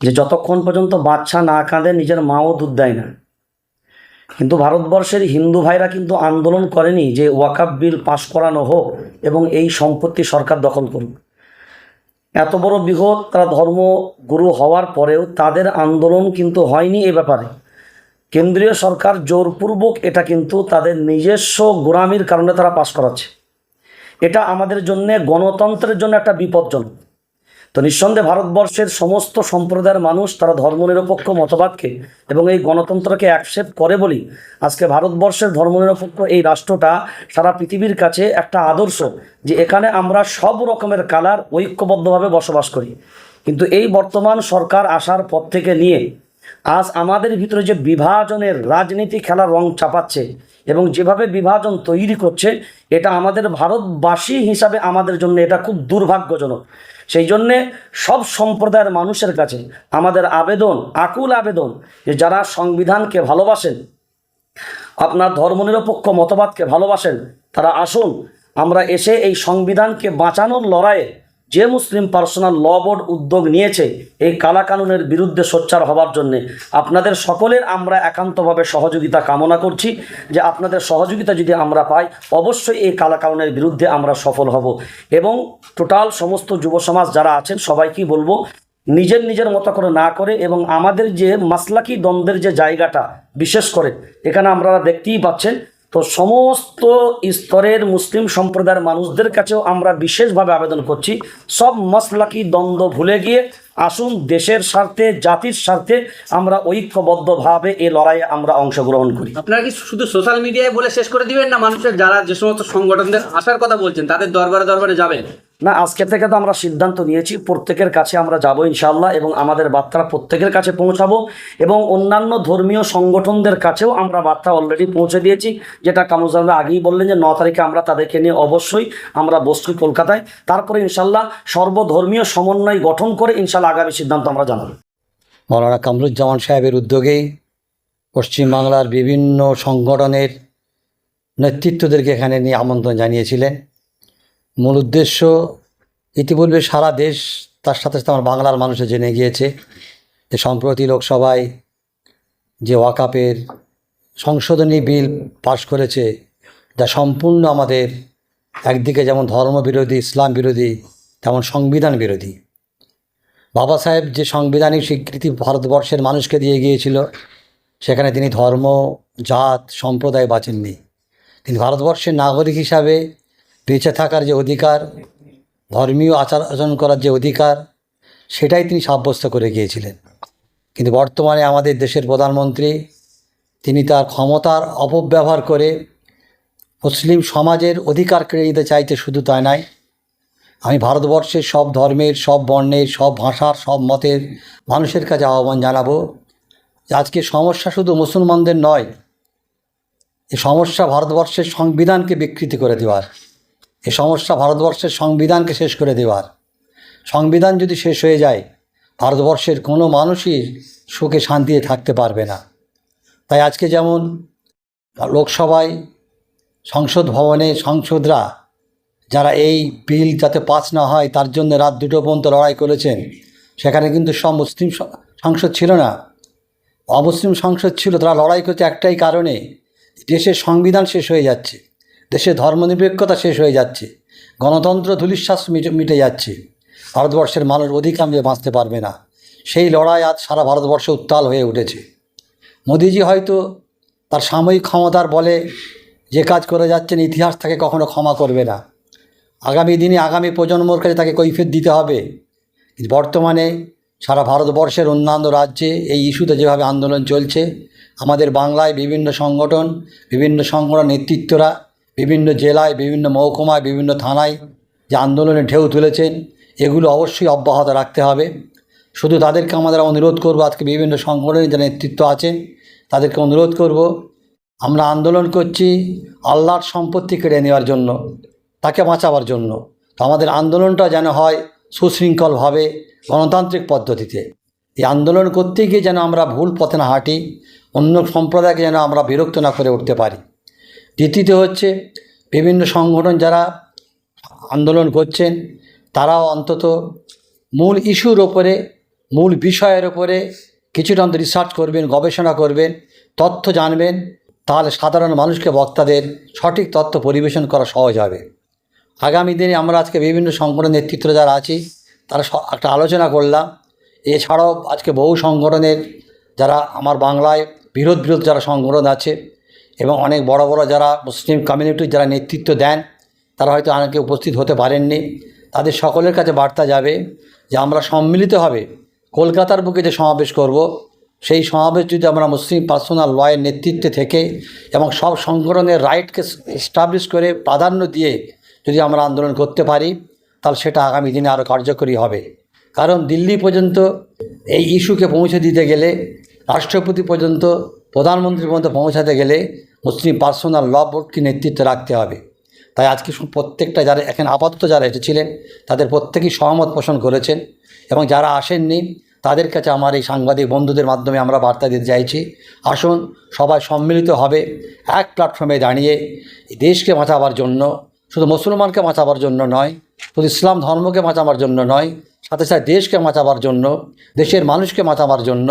যে যতক্ষণ পর্যন্ত বাচ্চা না কাঁদে, নিজের মাও দুধ দেয় না। কিন্তু ভারতবর্ষের হিন্দু ভাইরা কিন্তু আন্দোলন করেনি যে ওয়াকাব বিল পাশ করানো হোক এবং এই সম্পত্তি সরকার দখল করুক। এত বড় বৃহৎ তারা ধর্মগুরু হওয়ার পরেও তাদের আন্দোলন কিন্তু হয়নি এ ব্যাপারে। কেন্দ্রীয় সরকার জোরপূর্বক এটা কিন্তু তাদের নিজস্ব গোড়ামির কারণে তারা পাশ করাচ্ছে। এটা আমাদের জন্য গণতন্ত্রের জন্য একটা বিপজ্জনক। তো নিঃসন্দেহে ভারতবর্ষের সমস্ত সম্প্রদায়ের মানুষ তারা ধর্মনিরপেক্ষ মতবাদকে এবং এই গণতন্ত্রকে অ্যাকসেপ্ট করে বলি আজকে ভারতবর্ষের ধর্মনিরপেক্ষ এই রাষ্ট্রটা সারা পৃথিবীর কাছে একটা আদর্শ যে এখানে আমরা সব রকমের কালার ঐক্যবদ্ধভাবে বসবাস করি। কিন্তু এই বর্তমান সরকার আসার পর থেকে নিয়ে আজ আমাদের ভিতরে যে বিভাজনের রাজনীতি খেলা রং চাপাচ্ছে এবং যেভাবে বিভাজন তৈরি করছে, এটা আমাদের ভারতবাসী হিসাবে আমাদের জন্য এটা খুব দুর্ভাগ্যজনক। সেই জন্যে সব সম্প্রদায়ের মানুষের কাছে আমাদের আবেদন, আকুল আবেদন যে যারা সংবিধানকে ভালোবাসেন, আপনার ধর্মনিরপেক্ষ মতবাদকে ভালোবাসেন, তারা আসুন, আমরা এসে এই সংবিধানকে বাঁচানোর লড়াইয়ে যে মুসলিম পার্সোনাল ল বোর্ড উদ্যোগ নিয়েছে, এই কালাকানুনের বিরুদ্ধে সোচ্চার হওয়ার জন্যে আপনাদের সকলের আমরা একান্তভাবে সহযোগিতা কামনা করছি যে আপনাদের সহযোগিতা যদি আমরা পাই, অবশ্যই এই কালাকানুনের বিরুদ্ধে আমরা সফল হব। এবং টোটাল সমস্ত যুব সমাজ যারা আছেন, সবাইকেই বলব, নিজের নিজের মতো করে না করে এবং আমাদের যে মাসলাকি দ্বন্দ্বের যে জায়গাটা বিশেষ করে, এখানে আপনারা দেখতেই পাচ্ছেন তো সমস্ত স্তরের মুসলিম সম্প্রদায়ের মানুষদের কাছেও আমরা বিশেষভাবে আবেদন করছি, সব মশলাকি দ্বন্দ্ব ভুলে গিয়ে আসুন দেশের স্বার্থে, জাতির স্বার্থে আমরা ঐক্যবদ্ধভাবে এ লড়াইয়ে আমরা অংশগ্রহণ করি। আপনারা কি শুধু সোশ্যাল মিডিয়ায় বলে শেষ করে দিবেন না মানুষের, যারা যে সমস্ত সংগঠনদের আসার কথা বলছেন, তাদের দরবারে দরবারে যাবেন? না আজকে থেকে তো আমরা সিদ্ধান্ত নিয়েছি, প্রত্যেকের কাছে আমরা যাব ইনশাল্লাহ এবং আমাদের বার্তা প্রত্যেকের কাছে পৌঁছাবো এবং অন্যান্য ধর্মীয় সংগঠনদের কাছেও আমরা বার্তা অলরেডি পৌঁছে দিয়েছি। যেটা কামরুজ্জামান আগেই বললেন যে, ন তারিখে আমরা তাদেরকে নিয়ে অবশ্যই আমরা বসছি কলকাতায়। তারপরে ইনশাল্লাহ সর্বধর্মীয় সমন্বয় গঠন করে ইনশাল্লাহ আগামী সিদ্ধান্ত আমরা জানাব। মৌলানা কামরুজ্জামান সাহেবের উদ্যোগেই পশ্চিমবাংলার বিভিন্ন সংগঠনের নেতৃত্বদেরকে এখানে নিয়ে আমন্ত্রণ জানিয়েছিলেন। মূল উদ্দেশ্য ইতিপূর্বে সারা দেশ, তার সাথে সাথে আমার বাংলার মানুষও জেনে গিয়েছে যে সম্প্রতি লোকসভায় যে ওয়াকাপের সংশোধনী বিল পাশ করেছে, যা সম্পূর্ণ আমাদের একদিকে যেমন ধর্মবিরোধী ইসলাম বিরোধী তেমন সংবিধান বিরোধী বাবা সাহেব যে সাংবিধানিক স্বীকৃতি ভারতবর্ষের মানুষকে দিয়ে গিয়েছিল, সেখানে তিনি ধর্ম, জাত, সম্প্রদায় বাঁচেননি। তিনি ভারতবর্ষের নাগরিক হিসাবে বেঁচে থাকার যে অধিকার, ধর্মীয় আচার আচরণ করার যে অধিকার, সেটাই তিনি সাব্যস্ত করে গিয়েছিলেন। কিন্তু বর্তমানে আমাদের দেশের প্রধানমন্ত্রী, তিনি তার ক্ষমতার অপব্যবহার করে মুসলিম সমাজের অধিকার কেড়ে নিতে চাইতে শুধু তাই নয়, আমি ভারতবর্ষের সব ধর্মের, সব বর্ণের, সব ভাষার, সব মতের মানুষের কাছে আহ্বান জানাব আজকে সমস্যা শুধু মুসলমানদের নয় এ সমস্যা ভারতবর্ষের সংবিধানকে বিকৃতি করে দেওয়ার। এ সমস্যা ভারতবর্ষের সংবিধানকে শেষ করে দেওয়ার সংবিধান যদি শেষ হয়ে যায়, ভারতবর্ষের কোনো মানুষই সুখে শান্তিতে থাকতে পারবে না। তাই আজকে যেমন লোকসভায় সংসদ ভবনে সংসদরা যারা এই বিল যাতে পাস না হয়, তার জন্য রাত দুটো পর্যন্ত লড়াই করেছেন, সেখানে কিন্তু সব মুসলিম সংসদ ছিল না। অমুসলিম সংসদ ছিল, তারা লড়াই করছে একটাই কারণে, দেশের সংবিধান শেষ হয়ে যাচ্ছে। দেশের ধর্মনিরপেক্ষতা শেষ হয়ে যাচ্ছে। গণতন্ত্র ধূলিশ্বাস মিটে মিটে যাচ্ছে। ভারতবর্ষের মানুষ অধিকাংশে বাঁচতে পারবে না। সেই লড়াই আজ সারা ভারতবর্ষে উত্তাল হয়ে উঠেছে। মোদিজি হয়তো তার সাময়িক ক্ষমতার বলে যে কাজ করে যাচ্ছেন, ইতিহাস তাকে কখনো ক্ষমা করবে না। আগামী দিনে আগামী প্রজন্মর কাছে তাকে কৈফিয়ত দিতে হবে। বর্তমানে সারা ভারতবর্ষের অন্যান্য রাজ্যে এই ইস্যুতে যেভাবে আন্দোলন চলছে, আমাদের বাংলায় বিভিন্ন সংগঠন বিভিন্ন সংগঠন নেতৃত্বরা বিভিন্ন জেলায়, বিভিন্ন মহকুমায়, বিভিন্ন থানায় যে আন্দোলনে ঢেউ তুলেছেন, এগুলো অবশ্যই অব্যাহত রাখতে হবে। শুধু তাদেরকে আমাদের অনুরোধ করব, আজকে বিভিন্ন সংগঠনের যে নেতৃত্ব আছে তাদেরকে অনুরোধ করব, আমরা আন্দোলন করছি আল্লাহর সম্পত্তি কেড়ে নেওয়ার জন্য, তাকে বাঁচাবার জন্য। তো আমাদের আন্দোলনটা যেন হয় সুশৃঙ্খলভাবে, গণতান্ত্রিক পদ্ধতিতে। এই আন্দোলন করতে গিয়ে যেন আমরা ভুল পথে না হাঁটি, অন্য সম্প্রদায়কে যেন আমরা বিরক্ত না করে উঠতে পারি। দ্বিতীয়ত হচ্ছে বিভিন্ন সংগঠন যারা আন্দোলন করছেন, তারাও অন্তত মূল ইস্যুর ওপরে, মূল বিষয়ের ওপরে কিছুটা অন্তত রিসার্চ করবেন, গবেষণা করবেন, তথ্য জানবেন, তাহলে সাধারণ মানুষকে, বক্তাদের সঠিক তথ্য পরিবেশন করা সহজ হবে। আগামী দিনে আমরা আজকে বিভিন্ন সংগঠন নেতৃত্ব যারা আছি, তারা একটা আলোচনা করলাম। এছাড়াও আজকে বহু সংগঠনের যারা, আমার বাংলায় বিরোধ বিরোধ যারা সংগঠন আছে এবং অনেক বড় বড় যারা মুসলিম কমিউনিটির যারা নেতৃত্ব দেন, তারা হয়তো অনেকে উপস্থিত হতে পারেননি। তাদের সকলের কাছে বার্তা যাবে যে আমরা সম্মিলিতভাবে কলকাতার বুকে যে সমাবেশ করব, সেই সমাবেশ যদি আমরা মুসলিম পার্সোনাল লয়ের নেতৃত্বে থেকে এবং সব সংগঠনের রাইটকে এস্টাবলিশ করে প্রাধান্য দিয়ে যদি আমরা আন্দোলন করতে পারি, তাহলে সেটা আগামী দিনে আরও কার্যকরী হবে। কারণ দিল্লি পর্যন্ত এই ইস্যুকে পৌঁছে দিতে গেলে রাষ্ট্রপতি পর্যন্ত প্রধানমন্ত্রী পর্যন্ত পৌঁছাতে গেলে মুসলিম পার্সোনাল ল বোর্ডকে নেতৃত্বে রাখতে হবে। তাই আজকে প্রত্যেকটা যারা এখন আপাতত যারা এসেছিলেন, তাদের প্রত্যেকেই সহমত পোষণ করেছেন এবং যারা আসেননি, তাদের কাছে আমার এই সাংবাদিক বন্ধুদের মাধ্যমে আমরা বার্তা দিতে চাইছি। আসুন, সবাই সম্মিলিত হবে, এক প্ল্যাটফর্মে দাঁড়িয়ে দেশকে বাঁচাবার জন্য, শুধু মুসলমানকে বাঁচাবার জন্য নয় শুধু ইসলাম ধর্মকে বাঁচাবার জন্য নয়, সাথে সাথে দেশকে বাঁচাবার জন্য, দেশের মানুষকে বাঁচাবার জন্য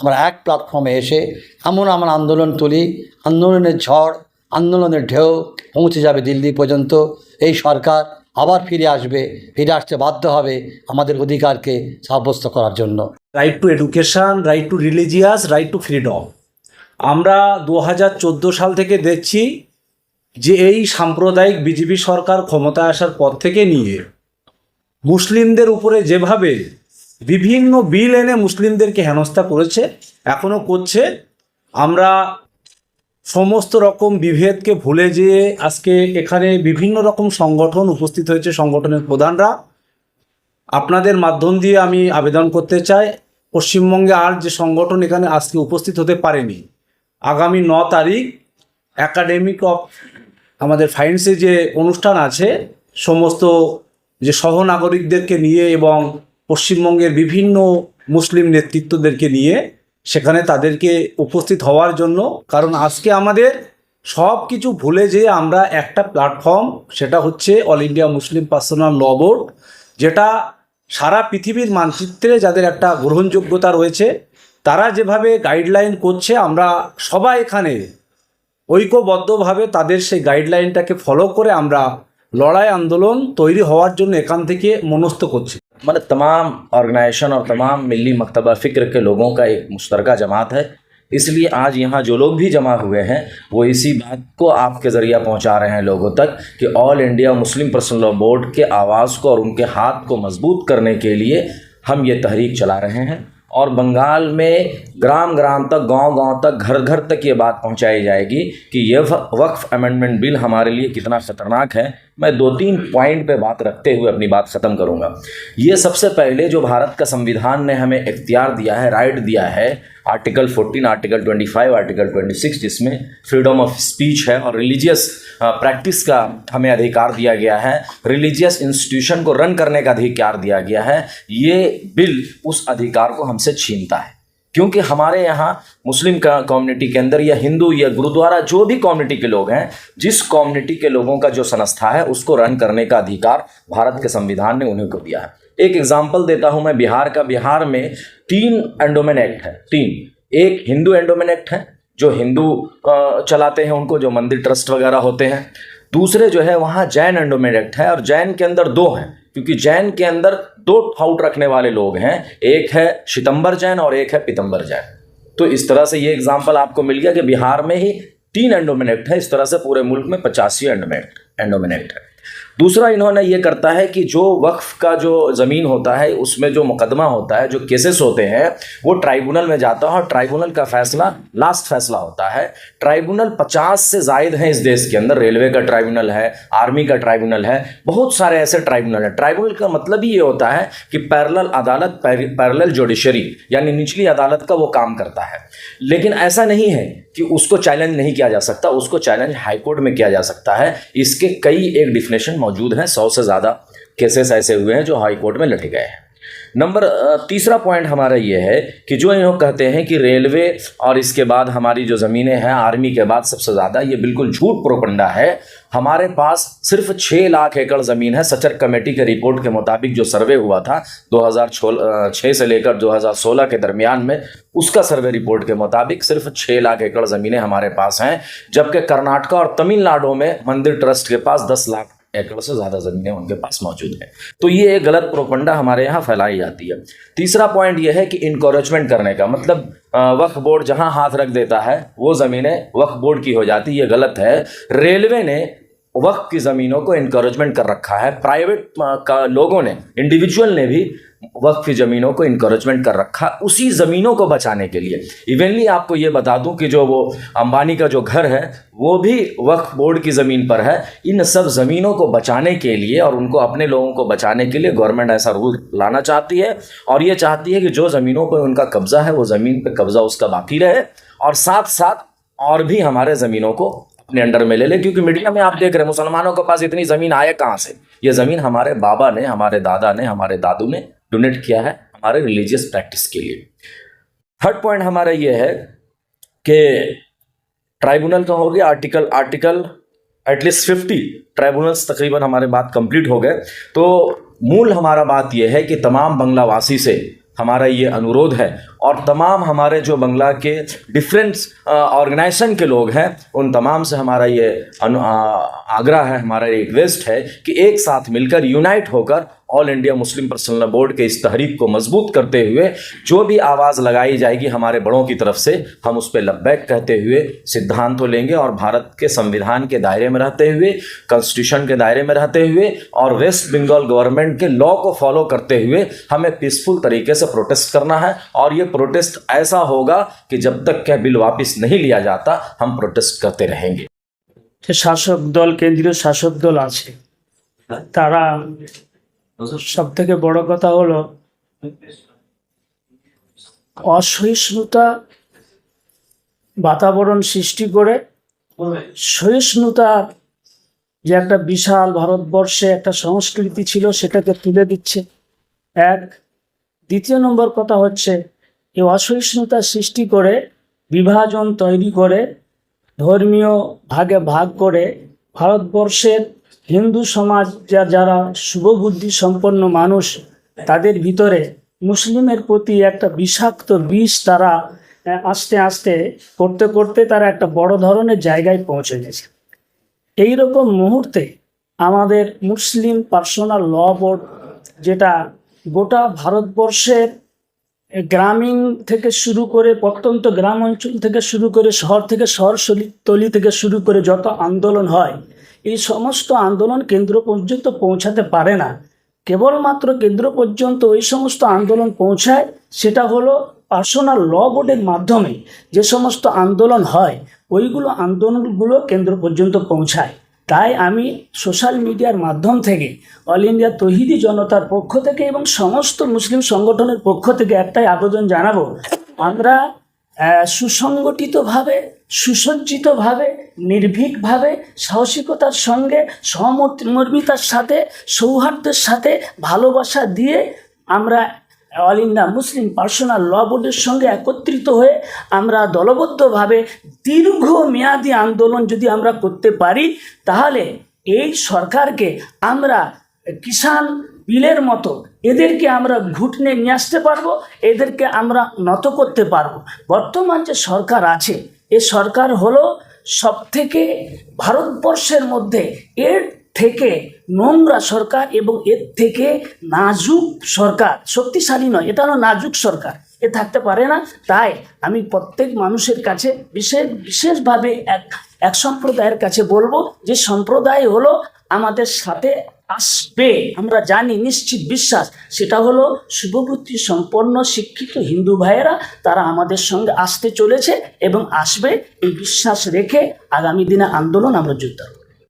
আমরা এক প্ল্যাটফর্মে এসে এমন আমরা আন্দোলন তুলি, আন্দোলনের ঝড়, আন্দোলনের ঢেউ পৌঁছে যাবে দিল্লি পর্যন্ত। এই সরকার আবার ফিরে আসবে, ফিরে আসতে বাধ্য হবে আমাদের অধিকারকে সাব্যস্ত করার জন্য। Right to education right to religious right to freedom আমরা দু হাজার চোদ্দ সাল থেকে দেখছি যে এই সাম্প্রদায়িক বিজেপি সরকার ক্ষমতায় আসার পর থেকে নিয়ে মুসলিমদের উপরে যেভাবে বিভিন্ন বিল এনে মুসলিমদেরকে হেনস্থা করেছে এখনও করছে, আমরা সমস্ত রকম বিভেদকে ভুলে যেয়ে আজকে এখানে বিভিন্ন রকম সংগঠন উপস্থিত হয়েছে, সংগঠনের প্রধানরা। আপনাদের মাধ্যম দিয়ে আমি আবেদন করতে চাই, পশ্চিমবঙ্গে আর যে সংগঠন এখানে আজকে উপস্থিত হতে পারেনি। আগামী ন তারিখ একাডেমিক অফ আমাদের ফাইন্সে যে অনুষ্ঠান আছে, সমস্ত যে সহনাগরিকদেরকে নিয়ে এবং পশ্চিমবঙ্গের বিভিন্ন মুসলিম নেতৃত্বদেরকে নিয়ে সেখানে তাদেরকে উপস্থিত হওয়ার জন্য, কারণ আজকে আমাদের সব কিছু ভুলে যে আমরা একটা প্ল্যাটফর্ম সেটা হচ্ছে all India Muslim personal law board যেটা সারা পৃথিবীর মানচিত্রে যাদের একটা গ্রহণযোগ্যতা রয়েছে, তারা যেভাবে গাইডলাইন করছে, আমরা সবাই এখানে ঐক্যবদ্ধভাবে তাদের সেই গাইডলাইনটাকে ফলো করে আমরা লড়াই আন্দোলন তৈরি হওয়ার জন্য এখান থেকে মনস্থ করছি मतलब तमाम ऑर्गेनाइजेशन और तमाम मिली मकतबा फ़िक्र के लोगों का एक मुश्तरका जमात है इसलिए आज यहाँ जो लोग भी जमा हुए हैं वो इसी बात को आपके ज़रिए पहुँचा रहे हैं लोगों तक कि all India Muslim personal law board के आवाज़ को और उनके हाथ को मजबूत करने के लिए हम ये तहरीक चला रहे हैं और बंगाल में ग्राम ग्राम तक गाँव गाँव तक घर घर तक ये बात पहुंचाई जाएगी कि यह वक्फ अमेंडमेंट बिल हमारे लिए कितना ख़तरनाक है। मैं दो तीन पॉइंट पे बात रखते हुए अपनी बात ख़त्म करूँगा। ये सबसे पहले जो भारत का संविधान ने हमें इख्तियार दिया है राइट दिया है आर्टिकल 14 आर्टिकल 25 आर्टिकल 26 जिसमें फ्रीडम ऑफ़ स्पीच है और रिलीजियस प्रैक्टिस का हमें अधिकार दिया गया है। रिलीजियस इंस्टीट्यूशन को रन करने का अधिकार दिया गया है। ये बिल उस अधिकार को हमसे छीनता है। क्योंकि हमारे यहाँ मुस्लिम का कम्युनिटी के अंदर या हिंदू या गुरुद्वारा जो भी कम्युनिटी के लोग हैं, जिस कम्युनिटी के लोगों का जो संस्था है, उसको रन करने का अधिकार भारत के संविधान ने उन्हीं को दिया है। एक एग्ज़ाम्पल देता हूँ मैं, बिहार का। बिहार में तीन एंडोमेन एक्ट है, तीन। एक हिंदू एंडोमेन एक्ट है, जो हिंदू चलाते हैं उनको, जो मंदिर ट्रस्ट वगैरह होते हैं। दूसरे जो है, वहाँ जैन एंडोमेन एक्ट है और जैन के अंदर दो हैं। क्योंकि जैन के अंदर दो फाउट रखने वाले लोग हैं, एक है सितंबर जैन और एक है पितंबर जैन। तो इस तरह से ये एग्ज़ाम्पल आपको मिल गया कि बिहार में ही तीन एंडोमिनेट है, इस तरह से पूरे मुल्क में पचासी एंडोमिनेट एंडोमिनेट है। दूसरा इन्होंने ये करता है कि जो वक्फ का जो ज़मीन होता है, उसमें जो मुकदमा होता है, जो केसेस होते हैं, वो ट्राइब्यूनल में जाता है और ट्राइब्यूनल का फैसला, लास्ट फैसला होता है। ट्राइब्यूनल पचास से जायद हैं इस देश के अंदर। रेलवे का ट्राइब्यूनल है, आर्मी का ट्राइब्यूनल है, बहुत सारे ऐसे ट्राइब्यूनल है। ट्राइब्यूनल का मतलब ही ये होता है कि पैरल अदालत पैरल जुडिशरी यानी निचली अदालत का वो काम करता है। लेकिन ऐसा नहीं है कि उसको चैलेंज नहीं किया जा सकता, उसको चैलेंज हाईकोर्ट में किया जा सकता है। इसके कई एक डिफिनेशन मौजूद हैं, सौ से ज़्यादा केसेस ऐसे हुए हैं जो हाई कोर्ट में लड़े गए हैं। नंबर तीसरा पॉइंट हमारा ये है कि जो इन्हों कहते हैं कि रेलवे और इसके बाद हमारी जो ज़मीनें हैं आर्मी के बाद सबसे ज़्यादा, ये बिल्कुल झूठ प्रोपंडा है। हमारे पास सिर्फ़ छः लाख एकड़ ज़मीन है, सचर कमेटी के रिपोर्ट के मुताबिक जो सर्वे हुआ था 2006 से लेकर 2016 के दरमियान में, उसका सर्वे रिपोर्ट के मुताबिक सिर्फ़ छः लाख एकड़ ज़मीनें हमारे पास हैं, जबकि कर्नाटका और तमिलनाडु में मंदिर ट्रस्ट के पास दस लाख एकड़ से ज़्यादा ज़मीनें उनके पास मौजूद हैं। तो ये एक गलत प्रोपंडा हमारे यहाँ फैलाई जाती है। तीसरा पॉइंट ये है कि इनक्रोचमेंट करने का मतलब वक्फ बोर्ड जहाँ हाथ रख देता है, वो ज़मीनें वक्फ बोर्ड की हो जाती, ये गलत है। रेलवे ने वक्फ की ज़मीनों को इनक्रोचमेंट कर रखा है। प्राइवेट लोगों ने इंडिविजुअल ने भी वक्त की ज़मीनों को इनक्रोचमेंट कर रखा उसी ज़मीनों को बचाने के लिए। इवेंटली आपको ये बता दूँ कि जो वो अंबानी का जो घर है, वो भी वक्फ बोर्ड की ज़मीन पर है। इन सब ज़मीनों को बचाने के लिए और उनको अपने लोगों को बचाने के लिए गवर्नमेंट ऐसा रूल लाना चाहती है और ये चाहती है कि जो ज़मीनों पर उनका कब्ज़ा है, वो ज़मीन पर कब्ज़ा उसका बाकी रहे और साथ साथ और भी हमारे ज़मीनों को अपने अंडर में ले ले। क्योंकि मीडिया में आप देख रहे हैं, मुसलमानों के पास इतनी ज़मीन आए कहाँ से? ये ज़मीन हमारे बाबा ने, हमारे दादा ने, हमारे दादू ने डोनेट किया है हमारे रिलीजियस प्रैक्टिस के लिए। थर्ड पॉइंट हमारा ये है कि ट्राइब्यूनल का हो गया article article at least fifty tribunals तकरीबन हमारे बात कंप्लीट हो गए। तो मूल हमारा बात यह है कि तमाम बंगलावासी से हमारा ये अनुरोध है और तमाम हमारे जो बंगला के डिफरेंट ऑर्गेनाइजेशन के लोग हैं, उन तमाम से हमारा ये आग्रह है, हमारा ये रिक्वेस्ट है कि एक साथ मिलकर यूनाइट होकर all India Muslim personal board के इस तहरीक को मज़बूत करते हुए, जो भी आवाज़ लगाई जाएगी हमारे बड़ों की तरफ़ से, हम उस पर लब्बैक कहते हुए सिद्धांत तो लेंगे और भारत के संविधान के दायरे में रहते हुए कॉन्स्टिट्यूशन के दायरे में रहते हुए और वेस्ट बंगाल गवर्नमेंट के लॉ को फॉलो करते हुए, हमें पीसफुल तरीके से प्रोटेस्ट करना है और ये प्रोटेस्ट ऐसा होगा कि जब तक क्या बिल वापस नहीं लिया जाता हम प्रोटेस्ट करते रहेंगे যে শাসক দল কেন্দ্রীয় শাসক দল আছে তারা সব থেকে বড় কথা হলো অসহিষ্ণুতা বাতাবরণ সৃষ্টি করে সহিষ্ণুতার যে একটা বিশাল ভারতবর্ষে একটা সংস্কৃতি ছিল সেটাকে তুলে দিচ্ছে এক দ্বিতীয় নম্বর কথা হচ্ছে এই অসহিষ্ণুতা সৃষ্টি করে, বিভাজন তৈরি করে, ধর্মীয় ভাগে ভাগ করে, ভারতবর্ষের হিন্দু সমাজ যা- যারা শুভবুদ্ধি সম্পন্ন মানুষ, তাদের ভিতরে মুসলিমের প্রতি একটা বিষাক্ত বিষ তারা আস্তে আস্তে করতে করতে তারা একটা বড় ধরনের জায়গায় পৌঁছে গেছে। এই রকম মুহূর্তে আমাদের মুসলিম পার্সোনাল ল বোর্ড, যেটা গোটা ভারতবর্ষের গ্রামীণ থেকে শুরু করে প্রত্যন্ত গ্রাম অঞ্চল থেকে শুরু করে শহর থেকে শহর তলি থেকে শুরু করে যত আন্দোলন হয়, এই সমস্ত আন্দোলন কেন্দ্র পর্যন্ত পৌঁছাতে পারে না। কেবলমাত্র কেন্দ্র পর্যন্ত ওই সমস্ত আন্দোলন পৌঁছায়, সেটা হলো পার্সোনাল ল বোর্ডের মাধ্যমে যে সমস্ত আন্দোলন হয়, ওইগুলো আন্দোলনগুলো কেন্দ্র পর্যন্ত পৌঁছায়। তাই আমি সোশ্যাল মিডিয়ার মাধ্যম থেকে অল ইন্ডিয়া তহিদি জনতার পক্ষ থেকে এবং সমস্ত মুসলিম সংগঠনের পক্ষ থেকে একটাই আবেদন জানাব, আমরা সুসংগঠিতভাবে, সুসজ্জিতভাবে, নির্ভীকভাবে, সাহসিকতার সঙ্গে, সহমর্মিতার সাথে, সৌহার্দ্যের সাথে ভালোবাসা দিয়ে আমরা all India Muslim personal law বোর্ডের সঙ্গে একত্রিত হয়ে আমরা দলবদ্ধভাবে দীর্ঘ মেয়াদী আন্দোলন যদি আমরা করতে পারি, তাহলে এই সরকারকে আমরা কিষাণ বিলের মতো এদেরকে আমরা ঘুটনে নিয়ে আসতে পারব, এদেরকে আমরা নত করতে পারব। বর্তমান যে সরকার আছে, এ সরকার হলো সব থেকে ভারতবর্ষের মধ্যে এর থেকে নোংরা সরকার এবং এর থেকে নাজুক সরকার। শক্তিশালী নয়, এটা হলো নাজুক সরকার। এ থাকতে পারে না, তাই আমি প্রত্যেক মানুষের কাছে বিশেষ, বিশেষভাবে এক এক সম্প্রদায়ের কাছে বলব যে সম্প্রদায় হলো আমাদের সাথে আসবে। আমরা জানি, নিশ্চিত বিশ্বাস, সেটা হলো শুভবুদ্ধি সম্পন্ন শিক্ষিত হিন্দু ভাইয়েরা, তারা আমাদের সঙ্গে আসতে চলেছে এবং আসবে। এই বিশ্বাস রেখে আগামী দিনে আন্দোলন আমরা জোরদার